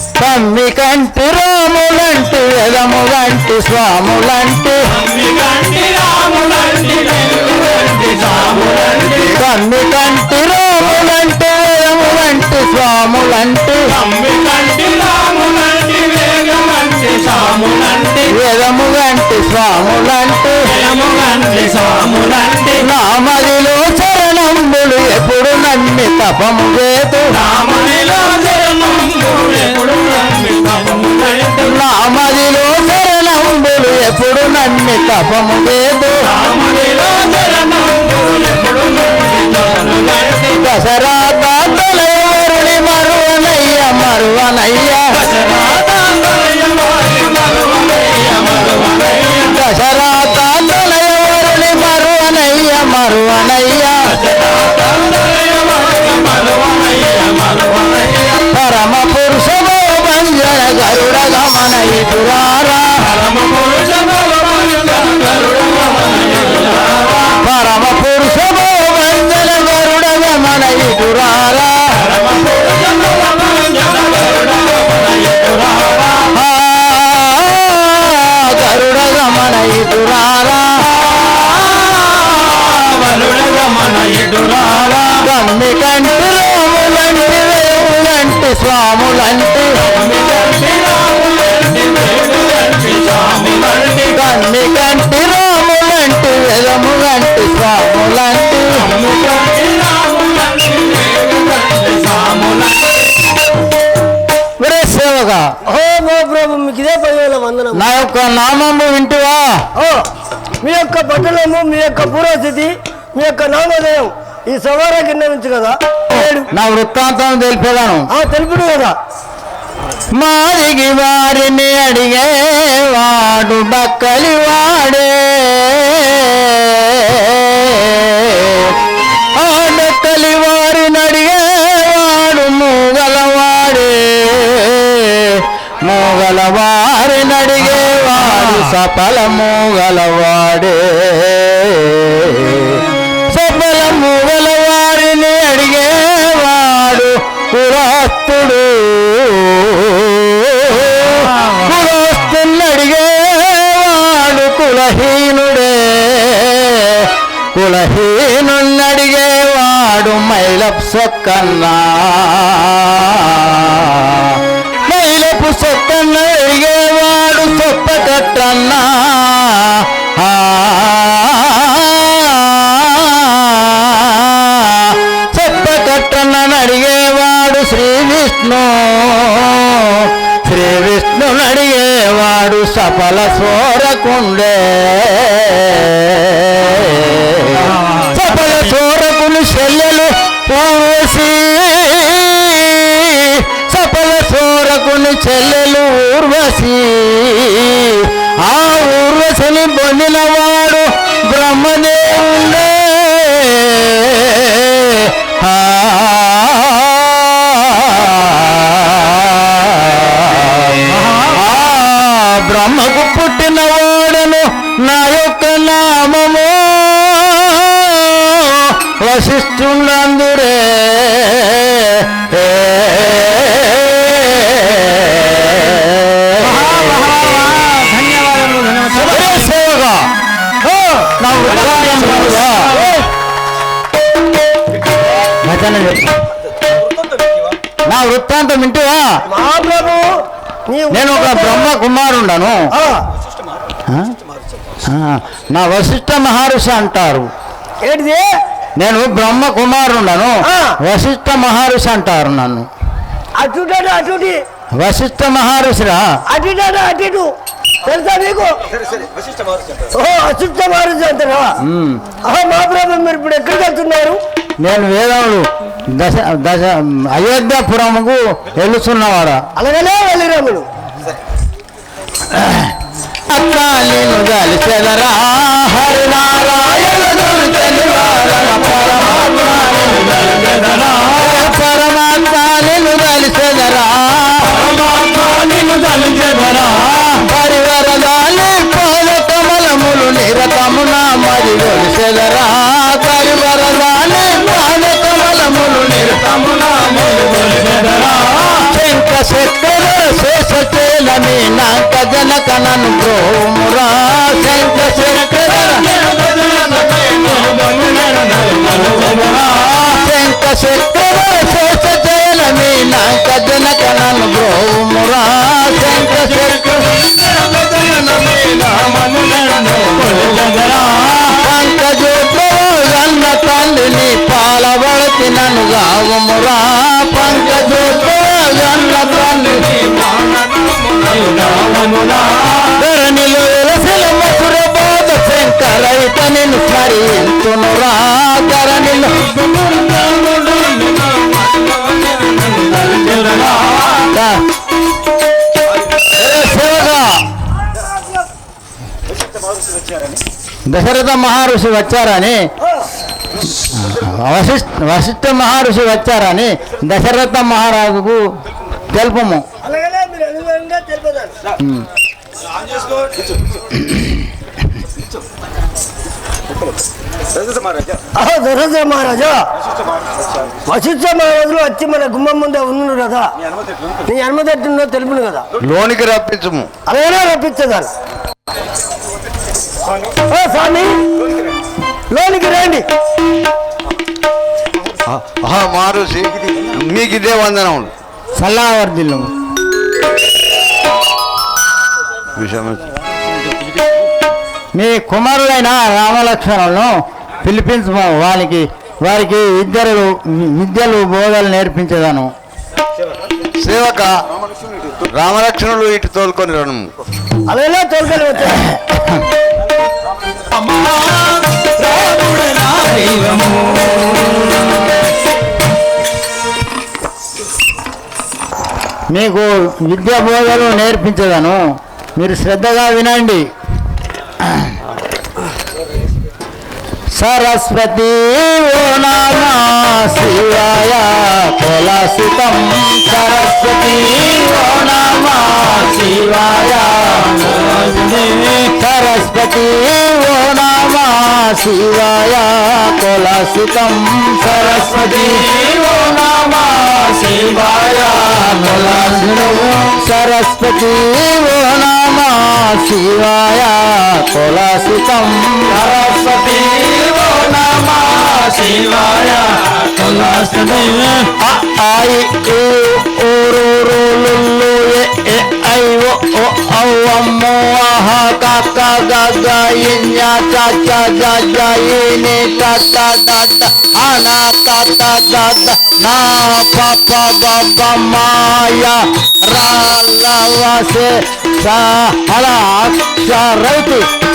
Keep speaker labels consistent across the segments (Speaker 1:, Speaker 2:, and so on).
Speaker 1: తమ్మి కంటి రాములంటి ఎదము వంటి స్వాములంటి తమ్మి కంటి రాములంటి ఎదము వంటి స్వాములంటి ఎదము వంటి స్వాములంటి
Speaker 2: సాములంటి
Speaker 1: నామదిలో చరణంబులు ఎప్పుడు నమ్మి తపము చేతు
Speaker 2: రామునిలో జన్మముడు నమ్మి తపములంటి
Speaker 1: నామదిలో చరణంబులు ఎప్పుడు నమ్మి తపము చేతు
Speaker 2: రామునిలో
Speaker 3: natural. మీ
Speaker 1: యొక్క
Speaker 3: పట్టణము మీ యొక్క పూర్వస్థితి మీ యొక్క నామోదయం ఈ సవార కింద నుంచి కదా.
Speaker 1: నా వృత్తాంతం తెలిపేదాను.
Speaker 3: ఆ తెలుపుడు కదా.
Speaker 1: మాదిగి వారిని అడిగేవాడు బక్కలి వాడే. కులహీనుని అడిగేవాడు మైలపు సొక్కన్నా మైలపు సొక్కన్న అడిగేవాడు సొప్ప కట్టన్నా ఆ, కట్టన్నని అడిగేవాడు శ్రీ విష్ణు శ్రీ విష్ణుని అడిగేవాడు సఫల సోరకుండే. చెల్లెలు ఊర్వశీ. వశిష్ఠ మహర్షి అంటారు.
Speaker 3: ఏంటిది?
Speaker 1: నేను బ్రహ్మ కుమారుండను
Speaker 3: ఆ.
Speaker 1: వశిష్ఠ మహర్షి అంటారు నన్ను.
Speaker 3: అటుటాడు అటుటి
Speaker 1: వశిష్ఠ మహర్షిరా?
Speaker 3: అటుటాడు అటు తెలుసా మీకు? ఓ అశుద్ధ మారుతి అంటారా. మా ప్రభు మీరు ఇప్పుడు ఎక్కడికి వెళ్తున్నారు?
Speaker 1: నేను వేదములు దశ దశ అయోధ్యాపురముకు వెళుతున్నవాడా?
Speaker 3: అలాగనే వెళ్ళిరాములు
Speaker 1: అక్క నేను కలిసెదరా హరినారాయణ పరమాత్మ నేను కలిసెదరా పరివరదాలి పాద కమలములు నిరతమున మరి గొలిసెదరా పరివరదాలి పాద కమలములు నిరతమున మరి గొలిసెదరా శంక శక్తి జయలమి నాక జనక నన్ను శంక శంకర శంక శంకర శేష నాక జనక నన్ను శంక శంకర పంకజోట్లో అన్న తండ్రిని గావమురా పంకజోట్లో ధరణిలో ఎలసిన మధుర బోధ శంకరైత స్మరించునురా. ధరణిలో దశరథ మహర్షి వచ్చారని. వశిష్ఠ వశిష్ఠ మహర్షి వచ్చారని దశరథ మహారాజుకు తెలుపము
Speaker 3: అలాగనే మీరు అనుగుణంగా తెలుపుతారు ఆహా, దశరథ మహారాజా వశిష్ఠ మహారాజులు వచ్చి మన గుమ్మం ముందే ఉన్నాడు కదా నీ అనుమతి ఎట్టుందో తెలుపును కదా
Speaker 1: లోనికి రప్పించము
Speaker 3: అలాగే రప్పించదాను స్వామి లోనికి రండి
Speaker 1: మహర్షి మీకు ఇదే వందనం. సల్లావర్దిల్లం. మీ కుమారుడైన రామలక్ష్మణులను పిలిపించము. వారికి వారికి ఇద్దరు విద్యలు బోధలు నేర్పించదాను. సేవక రామలక్ష్మణులు ఇటు తోలుకొని రణు
Speaker 3: అలాగనే తోలుకొని
Speaker 1: మీకు విద్యా బోధలు నేర్పించదను. మీరు శ్రద్ధగా వినండి. సరస్వతి ఓ నామా శివాయ. కులసితం సరస్వతి ఓ శివాయ. సరస్వతి ఓ నామ శివాయ కులసితం సరస్వతి ఓ నామ శివాయ. కులసితం సరస్వతి ఓ నామ శివాయ కులసితం సరస్వతి ఓ నామ శివాయ I U O R O R O L L O Y E I O O A O A M O A H K K G G Y N Y K K J J Y N T T T T A N T T T T N P P B B M Y R L W S H L H J R T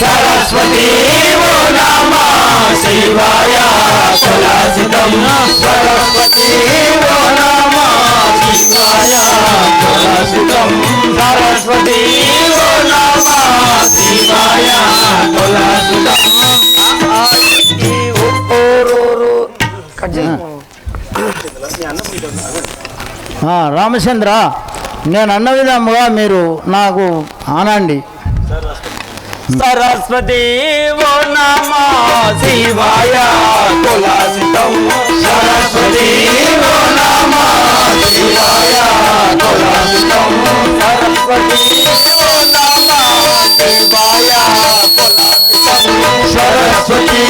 Speaker 4: Saraswati
Speaker 1: శివాయ కళాసితం సరస్వతి శివాయ కళాసితం సరస్వతి శివాయ కళాసితం రామచంద్ర నేను అన్న విధముగా మీరు నాకు ఆనండి.
Speaker 2: సరస్వతి ఓ నమ శివాయ కులాసితం సరస్వతి ఓ నమ శివాయ కులాసితం సరస్వతి ఓ నమ శివాయ కులాసితం సరస్వతి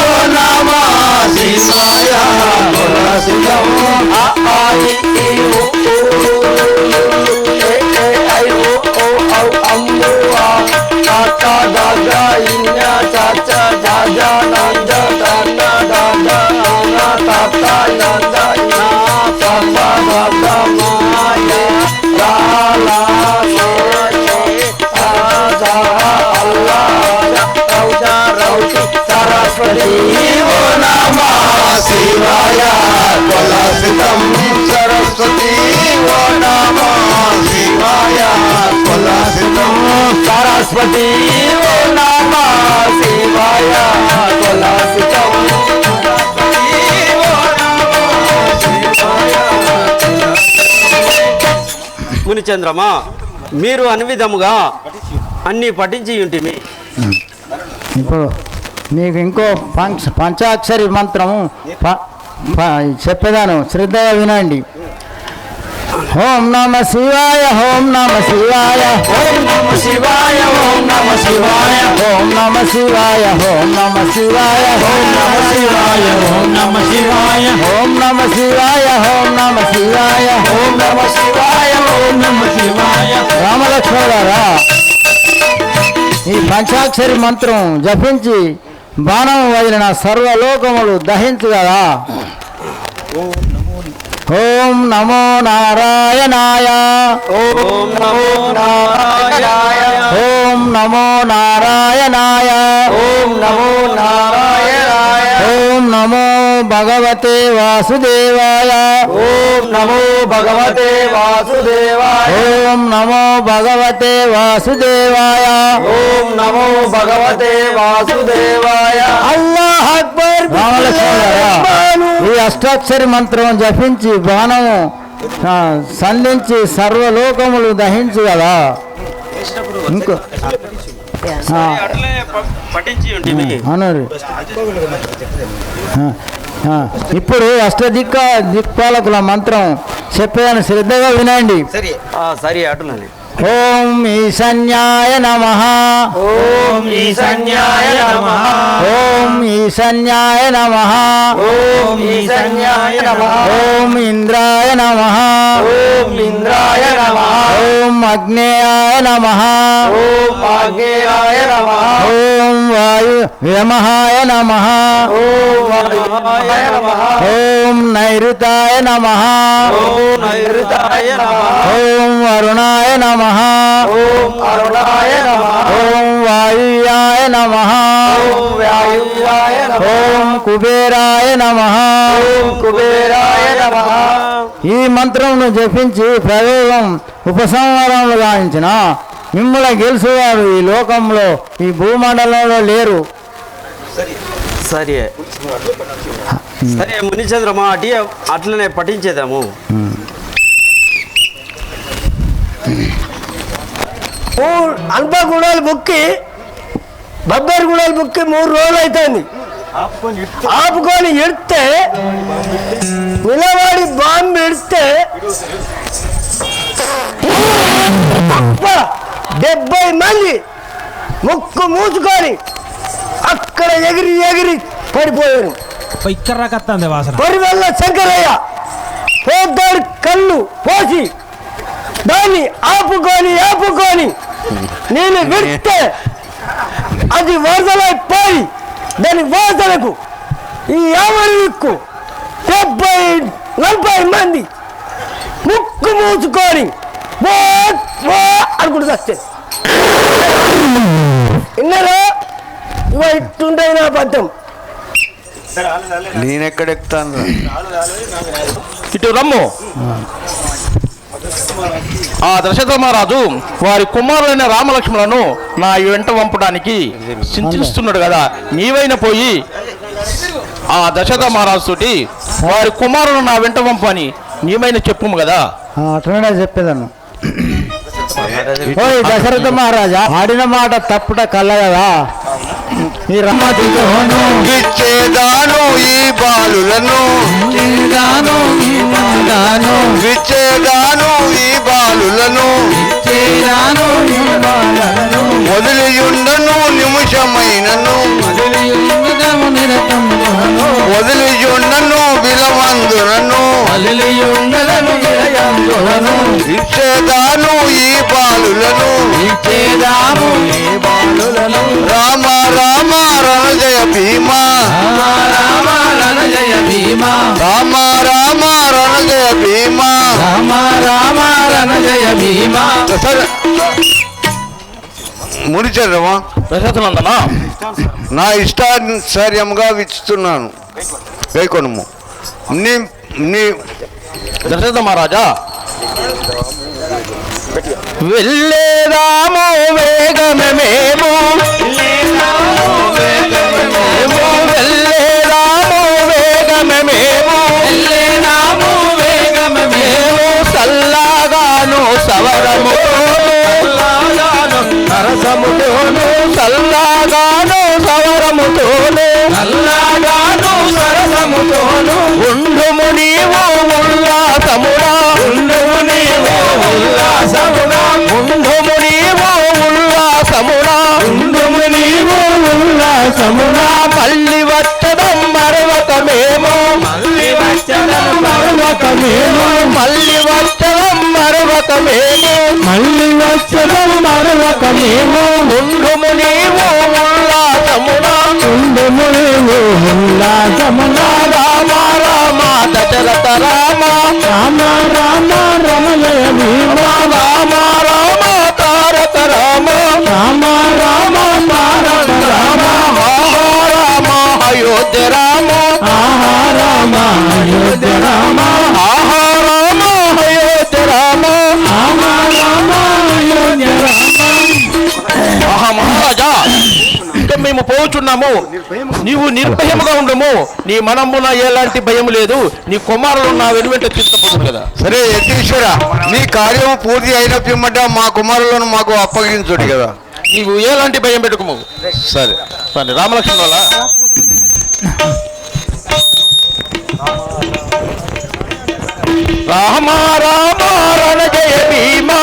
Speaker 2: ఓ నమ శివాయ కులాసితం ఆ ఆ శివాయ కులసితం సరస్వతి ఓ నమ శివాయ కులసితం సరస్వతి ఓ నమ శివాయ కులసితం మునిచంద్రమా మీరు అన్విధముగా అన్ని పఠించి ఉంటిమి.
Speaker 1: మీకు ఇంకో పంచ పంచాక్షరి మంత్రము చెప్పేదాను శ్రద్ధగా వినండి ఓం నమ శివాయ ఓం నమ శివాయ
Speaker 2: ఓం నమ శివాయ ఓం నమ శివాయ
Speaker 1: ఓం నమ శివాయ ఓం నమ శివాయ
Speaker 2: ఓం నమ శివాయ ఓం నమ శివాయ
Speaker 1: ఓం నమ శివాయ ఓం నమ శివాయ
Speaker 2: ఓం నమ శివాయ ఓం నమ శివాయ
Speaker 1: రామలక్ష్మణులారా ఈ పంచాక్షరి మంత్రం జపించి బాణం వదిలిన సర్వలోకములు దహించు కదా. ఓం నమో నారాయణాయ.
Speaker 2: ఓం నమో నారాయణాయ.
Speaker 1: ఓం నమో నారాయణాయ.
Speaker 2: ఓం నమో నారాయణాయ.
Speaker 1: ఓం నమో భగవతే వాసుదేవాయ.
Speaker 2: ఓం నమో భగవతే వాసుదేవాయ.
Speaker 1: ఓం నమో భగవతే వాసుదేవాయ.
Speaker 2: ఓం నమో భగవతే వాసుదేవాయ.
Speaker 3: అల్లాహ్ అక్బర్
Speaker 1: ఈ అష్టాక్షరి మంత్రం జపించి బాణము సంధించి సర్వలోకములు దహించు కదా. ఇంకో
Speaker 2: పఠించి ఉంటుంది
Speaker 1: ఇప్పుడు అష్టదిక్క దిక్పాలకుల మంత్రం చెప్పేదాన్ని శ్రద్ధగా వినండి.
Speaker 2: సరే. అటులని
Speaker 1: ఓం ఈశాన్యాయ నమ.
Speaker 2: ఓం ఈశాన్యాయ నమః.
Speaker 1: ఓం ఈశాన్యాయ నమ.
Speaker 2: ఓం ఈశాన్యాయ నమః.
Speaker 1: ఓం ఇంద్రాయ నమ.
Speaker 2: ఓం ఇంద్రాయ నమః.
Speaker 1: ఓం అగ్నేయాయ నమ.
Speaker 2: ఓం ఆగ్నేయాయ నమః.
Speaker 1: ఓం వ్యమహాయ నమ
Speaker 2: ఓం
Speaker 1: నైరుతాయ నమ
Speaker 2: ఓం
Speaker 1: వరుణాయ నమ
Speaker 2: ఓం
Speaker 1: వాయుయాయ నమ
Speaker 2: ఓం
Speaker 1: కుబేరాయ నమ ఈ మంత్రంను జపించి ప్రయోగం ఉపసంహారంలో గాయించిన మిమ్మల్ని గెలుసువారు ఈ లోకంలో ఈ భూమండలంలో లేరు.
Speaker 2: సరే. సరే. మునిచంద్రమా అటి అట్లనే పఠించేదాము
Speaker 3: అల్ప గుణాలు బుక్కి బొబ్బరి గుణాలు బుక్కి మూడు రోజులు అవుతుంది ఆపుకొని ఎడితే నిలబడి బాంబు ఎడితే! డెబ్బై మంది ముక్కు మూసుకొని అక్కడ ఎగిరి ఎగిరి పడిపోయారు.
Speaker 4: ఇక్కర్రాకత్తంది వాసన.
Speaker 3: శంకరయ్య పోతాడు కళ్ళు పోసి దాన్ని ఆపుకొని ఆపుకొని నేను విడితే అది వరదలైపోయి దాని వాసనకు ఈ యావరి దిక్కు డెబ్బై నలభై మంది ముక్కు మూసుకొని బో బో అనుకుంటూ వస్తే విన్నారా ఇవ ఇట్టుంటాయి నా పద్యం
Speaker 5: నేనెక్కడెక్కుతాను
Speaker 6: ఇటు రమ్ము. ఆ దశరథ మహారాజు వారి కుమారులైన రామలక్ష్మణులను నా వెంట పంపడానికి చింతిస్తున్నాడు కదా. నీవైనా పోయి ఆ దశరథ మహారాజు తోటి వారి కుమారులను నా వెంట పంపని నీవైనా చెప్పుము కదా.
Speaker 1: ఆ, అట్లనే చెప్పేదాన్ని ఓయ్ దశరథ మహారాజా ఆడిన మాట తప్పుట కల్ల కదా ఈ రమ్మతితోను
Speaker 5: విచ్చేదాను ఈ బాలులను. విచ్చేదాను ఈ బాలులను. వదిలియుండను నిమిషమైనను. వదిలియుండను విలవందునను. ఆశయంబులను ఇచ్చేదాను ఈ బాలులను. ఇచ్చేదాను ఈ బాలులను. రామ రామ రణజయ భీమా. రామ రణజయ భీమా. రామ రామ రణజయ భీమా. రామ రామ
Speaker 6: రణజయ భీమా.
Speaker 5: ముడిచర్రమా ప్రశాంతనందనా నా ఇష్టానుసార్యంగా విచ్చుతున్నాను కైకొనము నీ నీ
Speaker 6: దశరథ మహారాజా. వెళ్ళేదాము వేగమేమో వెళ్ళేదాము వేగమేమో వెళ్ళేదాము వేగమేమో సల్లాగాను సవరముతోను సరసముతోను సల్లాగాను సవరముతోను సల్లాగాను సరసముతోను ఉల్లాసమునా. ఉండుము నీవు ఉల్లాసమునా. రామ. రామ రామ రామ రామ రామ ఆహా రామ అయోధ్య రామ. ఆహా రామ అయోధ్య రామ. ఆహా రామ అయోధ్య రామ. రామ రామ అయోధ్య రామ. ఆహా మహారాజా మేము పోచున్నాము. నీవు నిర్భయముగా ఉండము. నీ మనమున ఎలాంటి భయం లేదు. నీ కుమారులు నా వెనువెంట తీసుకుపోతుంది కదా.
Speaker 5: సరే యతీశ్వర నీ కార్యము పూర్తి అయిన పిమ్మట మా కుమారులను మాకు అప్పగించుడు కదా.
Speaker 6: నీవు ఎలాంటి భయం పెట్టుకోము.
Speaker 5: సరే.
Speaker 6: సరే రామలక్ష్మణ వాళ్ళ? రామ రామ రణ జయ భీమా.